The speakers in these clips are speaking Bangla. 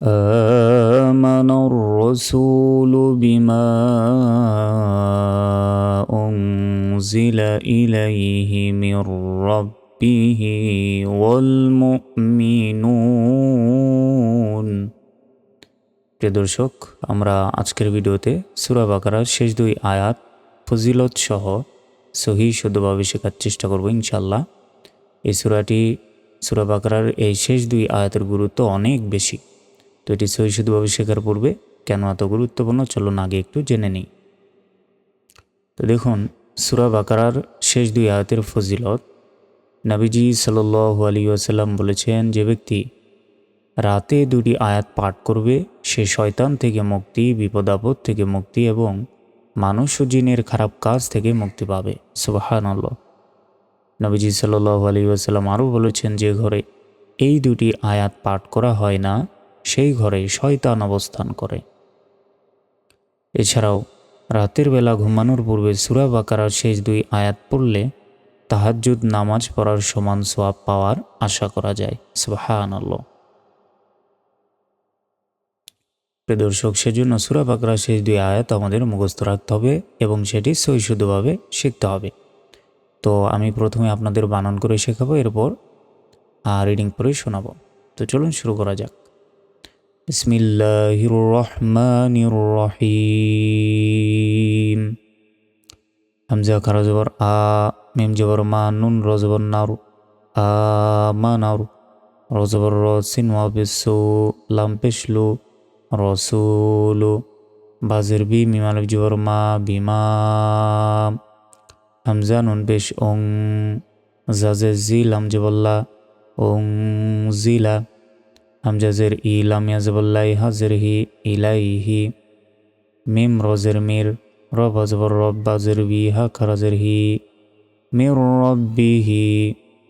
آمن الرسول بما أنزل إليه من ربه والمؤمنون প্রিয় দর্শক আমরা আজকের ভিডিওতে সুরা বাকারার শেষ দুই আয়াত ফজিলত সহ সহি শুদ্ধভাবে শেখার চেষ্টা করব ইনশাল্লাহ এই সুরাটি সুরা বাকারার এই শেষ দুই আয়াতের গুরুত্ব অনেক বেশি তো এটি সহি শুদ্ধভাবে শেখার পূর্বে কেন এত গুরুত্বপূর্ণ? চলুন আগে একটু জেনে নিই। তো দেখুন, সুরা বাকারার শেষ দুই আয়াতের ফজিলত, নাবিজি সাল্লু আলী আসাল্লাম বলেছেন, যে ব্যক্তি রাতে দুটি আয়াত পাঠ করবে, সে শয়তান থেকে মুক্তি বিপদ আপদ থেকে মুক্তি এবং মানুষ জিনের খারাপ কাজ থেকে মুক্তি পাবে। সুবাহান আল্লাহ নবীজি সাল্লাহ আলী আসাল্লাম আরও বলেছেন, যে ঘরে এই দুটি আয়াত পাঠ করা হয় না সেই ঘরে শয়তান অবস্থান করে। এছাড়াও রাতের বেলা ঘুমানোর পূর্বে সুরা বাকারার শেষ দুই আয়াত পড়লে তাহাজুদ নামাজ পড়ার সমান সোয়াব পাওয়ার আশা করা যায়। সুবাহান আল্লাহ দর্শক, সেজন্য সুরা বাকরা শেষ দুই আয়াত আমাদের মুখস্থ রাখতে হবে এবং সেটি সহিশুদ্ধভাবে শিখতে হবে। তো আমি প্রথমে আপনাদের বানান করে শেখাবো, এরপর রিডিং করে শোনাবো। তো চলুন শুরু করা যাক। বিসমিল্লাহির রহমানির রহিম হামজা, খারা, জবর, আ, মিম, জবর, মা, নুন, র, জবর নারু আ, মা নারু র, জবর, র, সিন, ওয়া বিসু লাম পেশলু রসুলু বাজের, বি মিমালক জবর, মা বিমা হামজা, নুন পেশ ওং জাজে হামজাজের ই লাম ইয়াজবল্লাই হাজের হি ইলাইহি মিম রজের মির রব জবর রব বাজের বি হা খারাজের হি মির রব্বিহি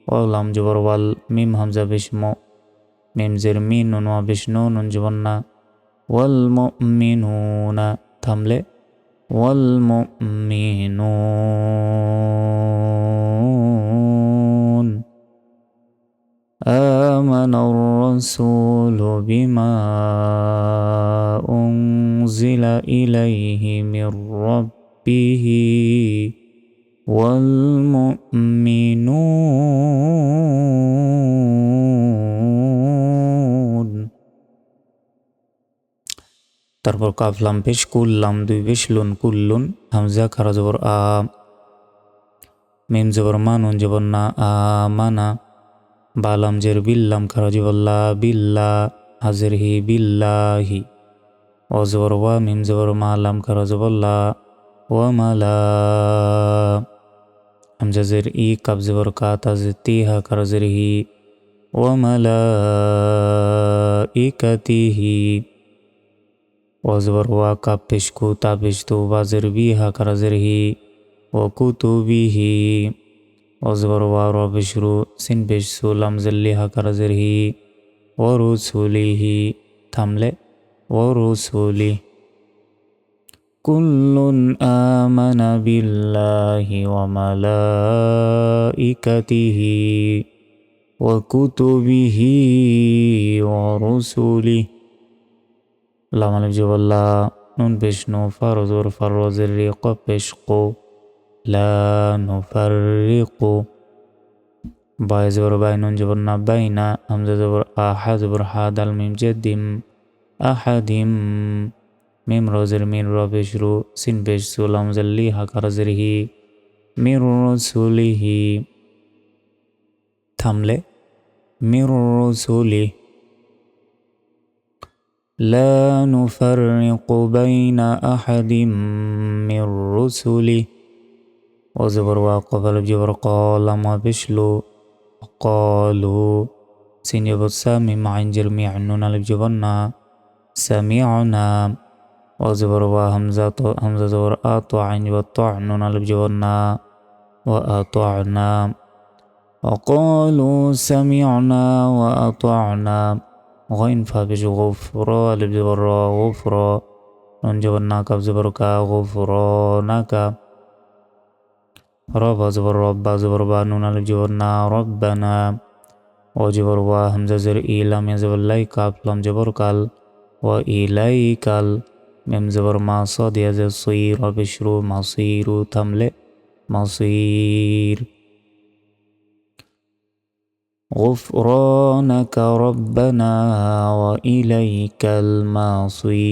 ওয়ালাম জবর ওয়াল মিম হামজা বিষ্ম মিম জের মি নুন ওয়া বিষ্ণু নুন জবন্না ওয়াল মুমিনুনা থামলে ওয়াল মুমিনুন آمن الرسول بما أنزل إليه من ربه والمؤمنون তারপর কাফলাম পেশ কুল্লাম দুই বেশ লুন কুল্লুন হামজা খারা জবর আ মিম জবর মানুন জবর না আ মানা বালামজের বিল্লাম খারজিবল্লা বিল্লা হাজের হি বিল্লাহি। অজবর ওয়া মিমজবর মালাম খারজবল্লা ওয়া মালা হামজাজের ই কাবজবর কা তাজের তি হা খারজের হি ওয়া মালা ই কাতিহি অজবর ওয়া কাপ পেশকু তা পেশতু বাজের বি হা হি ও কুতুবিহি وزبر وارو بشرو سن بشسو لمزل لها كرزره ورسوله تملي ورسوله كل آمن بالله وملائكته وكتبه ورسله اللهم جب الله نون بشنو فرزور فرزر ريق بشقو لا نفرق. باي زبر باي نون جبرنا بين همزة زبر آحا زبر حا دل میم جدیم احدیم میم رو زر مین رو پیش رو سین پیش سو لام زلی حا کر زرهی میر رسوله. تمله میر رسوله. لا نفرق بين أحد من رسله وزبر وقبل جبر قال ما بشلو؟ قالوا سين يبو سامي مع جرميع نون لبجبرنا سميعنا وزبر وهمزة همزة زبر آتو آطوع يبطع نون لبجبرنا وأطعنا وقالوا سمعنا وأطعنا غين فابش غفرا لبجبر غفرا. نون جبرناك بزبرك غفرانك رب زبر رب زبر بانون الف ربنا. وجبر وا همزه زر ایلام زبر لای کاف لام جبر کال. و ایلای کال. زبر ما صاد یا زر صیر. رب شرو مصیر تمله مصير غفرانك ربنا وإليك المصير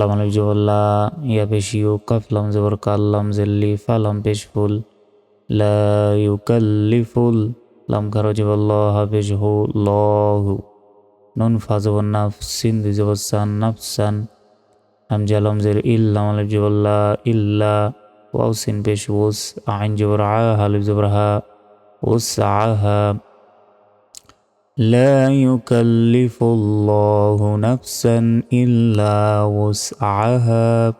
লাম আলিফ জবল্লা ইয়া পেশিউ কাফ লাম জবর, কাল লাম জেল্লি ফালাম পেশফুল লা ইউকাল্লিফুল, লাম খারো জবল্লাহ হাফেজ হু লহু। নুন ফা জবর নাফ সিন দি জবর সান, নাফসান। হামজা লাম জের ইল লাম আলিফ জবল্লা ইল্লা, ওয়াও সিন পেশ ওস আইন জবর আ হালিফ জবর হা ওস আহা। لا يكلف الله نفسا إلا وسعها.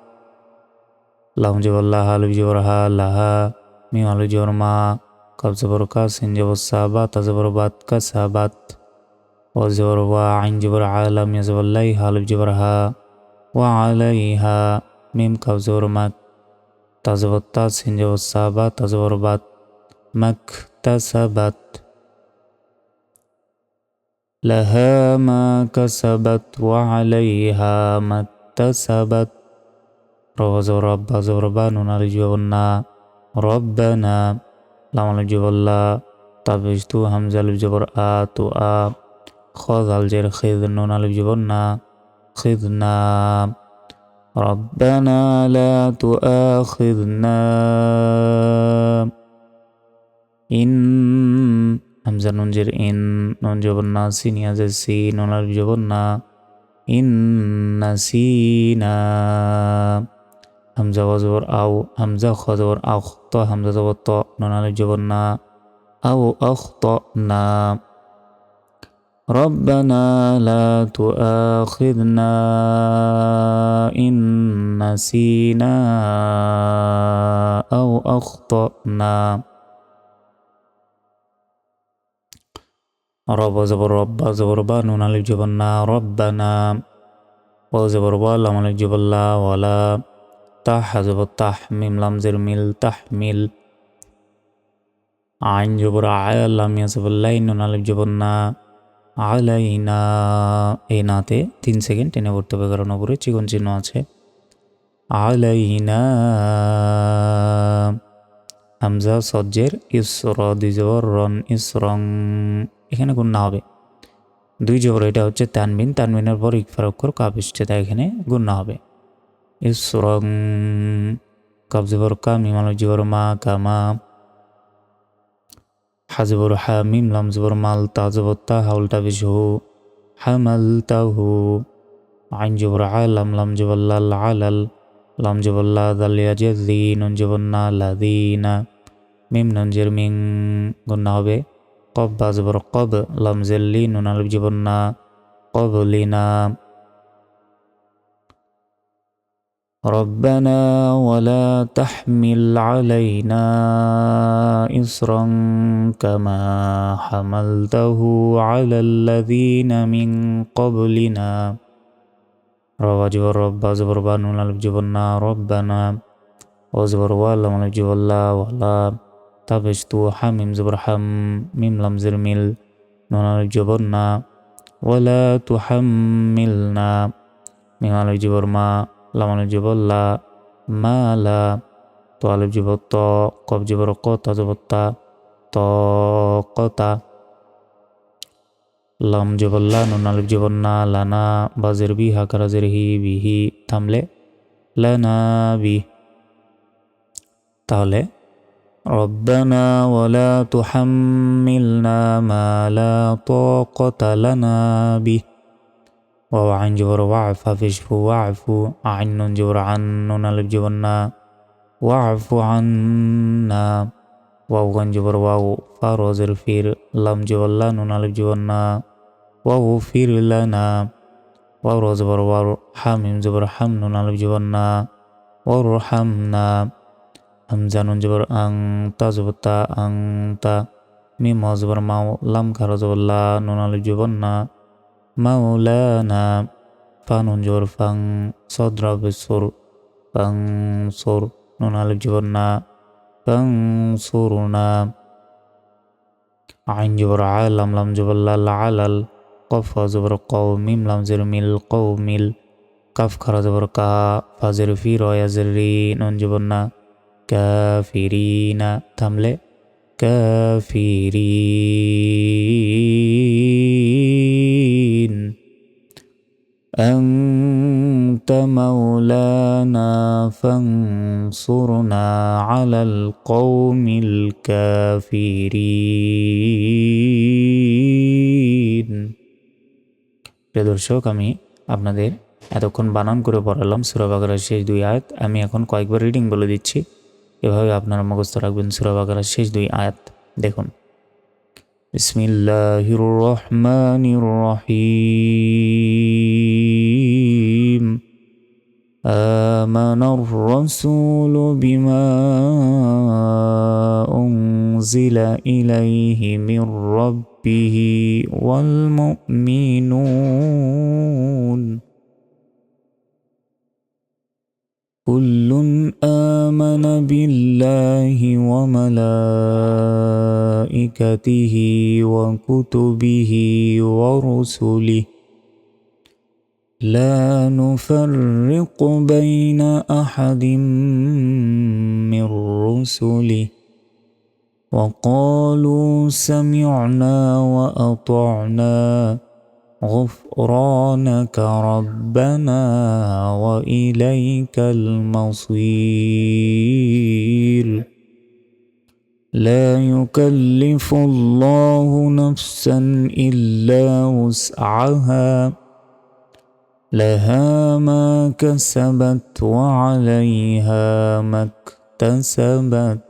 اللهم جب الله لجورها لها ميم لجور ما قبل زبر کا سن جب السابات زبر بات کا سابات وزبر وعن جبر عالم يزب الله لجورها وعليها ميم قبل زبر ما تزبطا سن جب السابات زبر بات مكتسبت لها ما كسبت وعليها ما اكتسبت روز رب زربان الجبنا ربنا لام الجبلا طبجتو همزة الجبر آ تو آ خذ الجر خذ نون الجبنا خذنا ربنا لا تؤاخذنا إن হামজা নুন জের ইন নুন জবর না সিনিয়া জের সি নুন আলিফ জবর না ইন নাসিনা হামজা ওয়াজবর আও হামজা খ জবর আও ত হামজা জবর ত নুন আলিফ জবর না আও আখ ত না ربنا لا تؤاخذنا إن نسينا أو أخطأنا রব জবর রব্বা জবর বা নুন আলিফ জবর না রব্বানা ও জবর ওয়া লাম আলিফ জবর লা ওয়ালা। তাহ জবর তাহ, মিম, লাম জের মিল, তাহ মিল। আইন জবর আয় ইয়া জবর লাইন, নুন আলিফ জবর না। আলাইনা। এই নাতে তিন সেকেন্ড টেনে পড়তে হবে, কারণ ওপরে চিকন চিহ্ন আছে। আলাইনা। হামজা, সজ্জের ইসর দিজবর রন ইসরং। এখানে গুন্না হবে। দুই জবর, এটা হচ্ছে তানবিন তানবিনের পর ইকফার অক্ষর কাপ তাই এখানে গুন্না হবে। ইসরং কাব জবর কা মা কামা হাজবর হা মিম লাম জবর মাল, তা জবর তা হাউলটা বেশ হু হামাল তাহু আইন জবর আলাম লাম জবর লাল আলাল লাম জবর লা দালিয়া জেদি নুন জবর না লাদিনা মিম, নুন জের মিং গুন্না হবে। قب زبر قب لم زلي نون الف جبرنا قبلنا ربنا ولا تحمل علينا إصرا كما حملته على الذين من قبلنا روا جبر رب زبر بانون الف جبرنا ربنا وزبر والا من الف جبر ولا তাবেস্তু হামিম জবর হাম, মিম লামজের মিল, নোনার জবর না, ওয়ালা তু হাম মিল না, মিমালের জবর মা, লামালের জবর লা, মা লা তো আলিফ জবর ত কব জবর ক, তা জবর তা, ত কতা লাম জবল্লা নুন জবর না, লানা, বাজের বি হাকারাজের হি বিহি থামলে, লানা বি। তাহলে ربنا ولا تحملنا ما لا طاقة لنا به. وعن جبر وعف فشف وعف عن جبر عن نلب جبرنا. واعف عنا. واو جبر واو فاروزر فير لم جبر لا نلب جبرنا. واغفر لنا. واو زبر حامم زبر حم نلب جبرنا. وارحمنا হামজা নুন জবর আং তা জবর তা আং তা মি ম জবর মাও লাম খারো জবর লা নুন আলিফ জবর না মাওলানা ফা নুন জবর ফাং সদরা বিসর ফাং সর নুন আলিফ জবর না ফাংসুরনা আইন জবর আলাম লাম জবর লাল কফ জবর কৌ মিম লাম জের মিল কৌ মিল কাফ খারা জবর কা ফাজের ফি রয়াজের রি নুন জবর না কাফিরিনা থামলে কাফিরিন أنت مولانا فانصرنا على القوم الكافرين প্রিয় দর্শক আমি আপনাদের এতক্ষণ বানান করে পড়ালাম সুরাবাগারের শেষ দুই আয়াত আমি এখন কয়েকবার রিডিং বলে দিচ্ছি এভাবে আপনারা মুখস্থ রাখবেন সুরাবাগারের শেষ দুই আয়াত দেখুন বিসমিল্লাহির রহমানির রহিম آمن الرسول بما أنزل إليه من ربه والمؤمنون كل آمن بالله وملائكته وكتبه ورسله. لا نفرق بين أحد من رسله. وقالوا سمعنا وأطعنا. غفرانك ربنا وإليك المصير. لا يكلف الله نفسا إلا وسعها. لها ما كسبت وعليها ما اكتسبت.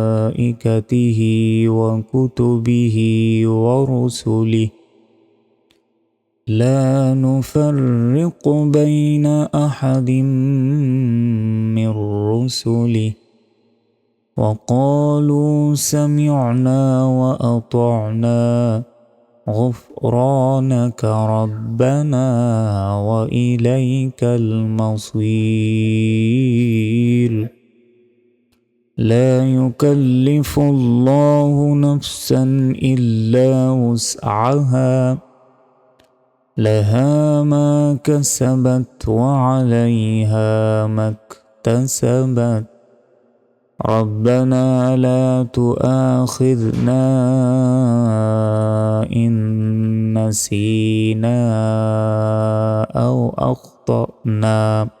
وكتبه ورسله. لا نفرق بين أحد من رسله. وقالوا سمعنا وأطعنا. غفرانك ربنا وإليك المصير. لا يكلف الله نفسا إلا وسعها. لها ما كسبت وعليها ما اكتسبت. ربنا لا تؤاخذنا إن نسينا أو أخطأنا.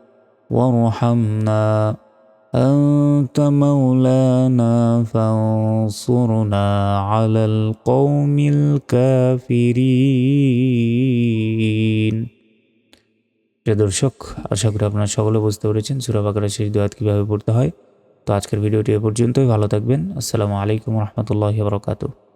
وارحمنا أنت مولانا فانصرنا على القوم الكافرين প্রিয় দর্শক আশা করি আপনারা সকলে বুঝতে পেরেছেন সুরা বাকারের শেষ দোয়াত কীভাবে পড়তে হয় তো আজকের ভিডিওটি এ পর্যন্তই ভালো থাকবেন আসসালামু আলাইকুম রহমতুল্লাহ বরকাতু